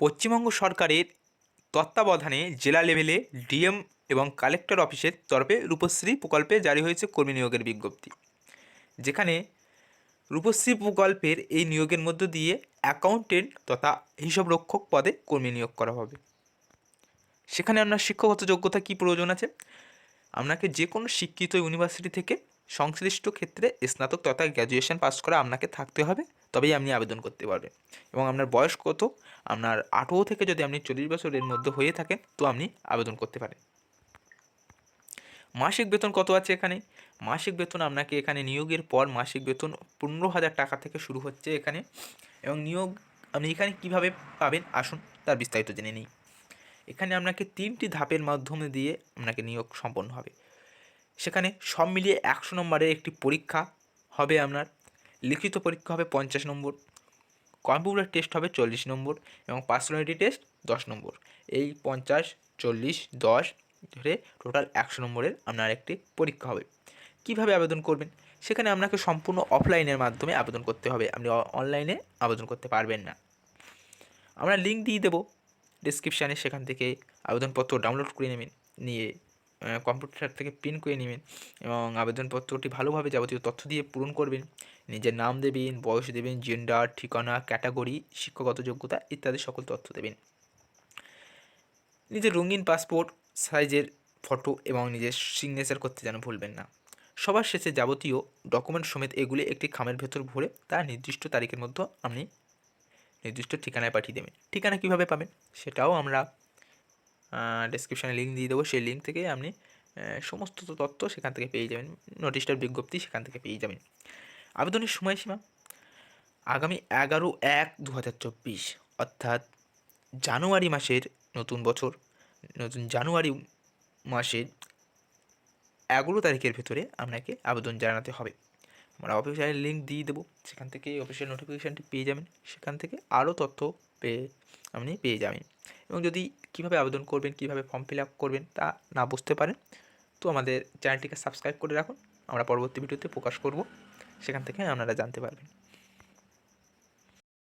পশ্চিমবঙ্গ সরকারের তত্ত্বাবধানে জেলা লেভেলে ডিএম এবং কালেক্টর অফিসের তরফে রূপশ্রী প্রকল্পে জারি হয়েছে কর্মী নিয়োগের বিজ্ঞপ্তি। যেখানে রূপশ্রী প্রকল্পের এই নিয়োগের মধ্য দিয়ে অ্যাকাউন্টেন্ট তথা হিসাবরক্ষক পদে কর্মী নিয়োগ করা হবে। সেখানে আপনার শিক্ষাগত যোগ্যতা কী প্রয়োজন আছে? আপনাকে যে কোনো শিক্ষিত ইউনিভার্সিটি থেকে সংশ্লিষ্ট ক্ষেত্রে স্নাতক তথা গ্র্যাজুয়েশন পাস করা আপনাকে থাকতে হবে, তবেই আপনি আবেদন করতে পারবেন। এবং আপনার বয়স কত? আপনার আঠেরো থেকে যদি আপনি চল্লিশ বছরের মধ্যে হয়ে থাকেন, তো আপনি আবেদন করতে পারেন। মাসিক বেতন কত আছে এখানে? মাসিক বেতন আপনাকে এখানে নিয়োগের পর মাসিক বেতন পনেরো হাজার টাকা থেকে শুরু হচ্ছে এখানে। এবং নিয়োগ আপনি এখানে কীভাবে পাবেন? আসুন তার বিস্তারিত জেনে নিই। এখানে আপনাকে তিনটি ধাপের মাধ্যমে দিয়ে আপনাকে নিয়োগ সম্পন্ন হবে। সেখানে সব মিলিয়ে একশো নম্বরের একটি পরীক্ষা হবে আপনার। লিখিত পরীক্ষা হবে পঞ্চাশ নম্বর, কম্পিউটার টেস্ট হবে চল্লিশ নম্বর এবং পার্সোনালিটি টেস্ট দশ নম্বর। এই পঞ্চাশ, চল্লিশ, দশ ধরে টোটাল একশো নম্বরের আপনার একটি পরীক্ষা হবে। কীভাবে আবেদন করবেন? সেখানে আপনাকে সম্পূর্ণ অফলাইনের মাধ্যমে আবেদন করতে হবে। আপনি অনলাইনে আবেদন করতে পারবেন না। আমরা লিঙ্ক দিয়ে দেবো ডিসক্রিপশানে সেখান থেকে আবেদনপত্র ডাউনলোড করে নেবেন। নিয়ে কম্পিউটার থেকে প্রিন্ট করে নেবেন এবং আবেদনপত্রটি ভালোভাবে যাবতীয় তথ্য দিয়ে পূরণ করবেন। নিজের নাম দেবেন, বয়স দেবেন জেন্ডার ঠিকানা ক্যাটাগরি শিক্ষাগত যোগ্যতা ইত্যাদি সকল তথ্য দেবেন। নিজের রঙিন পাসপোর্ট সাইজের ফটো এবং নিজের সিগনেচার করতে যেন ভুলবেন না। সবার শেষে যাবতীয় ডকুমেন্ট সমেত এগুলি একটি খামের ভেতর ভরে তার নির্দিষ্ট তারিখের মধ্যে আপনি নির্দিষ্ট ঠিকানায় পাঠিয়ে দেবেন। ঠিকানা কীভাবে পাবেন সেটাও আমরা ডেসক্রিপশানে লিঙ্ক দিয়ে দেবো। সেই লিঙ্ক থেকে আপনি সমস্ত তথ্য সেখান থেকে পেয়ে যাবেন। নোটিশটার বিজ্ঞপ্তি সেখান থেকে পেয়ে যাবেন। আবেদনের সময়সীমা, আগামী এগারো এক দু হাজার চব্বিশ, অর্থাৎ জানুয়ারি মাসের নতুন বছর, নতুন জানুয়ারি মাসের এগারো তারিখের ভেতরে আপনাকে আবেদন জানাতে হবে। আমরা অফিসিয়াল লিঙ্ক দিয়ে দেবো। সেখান থেকে অফিসিয়াল নোটিফিকেশানটি পেয়ে যাবেন। সেখান থেকে আরও তথ্য পেয়ে আপনি পেয়ে যাবেন। এবং যদি কীভাবে আবেদন করবেন, কীভাবে ফর্ম ফিল আপ করবেন তা না বুঝতে পারেন, তো আমাদের চ্যানেলটিকে সাবস্ক্রাইব করে রাখুন। আমরা পরবর্তী ভিডিওতে প্রকাশ করব। সেখান থেকে আপনারা জানতে পারবেন।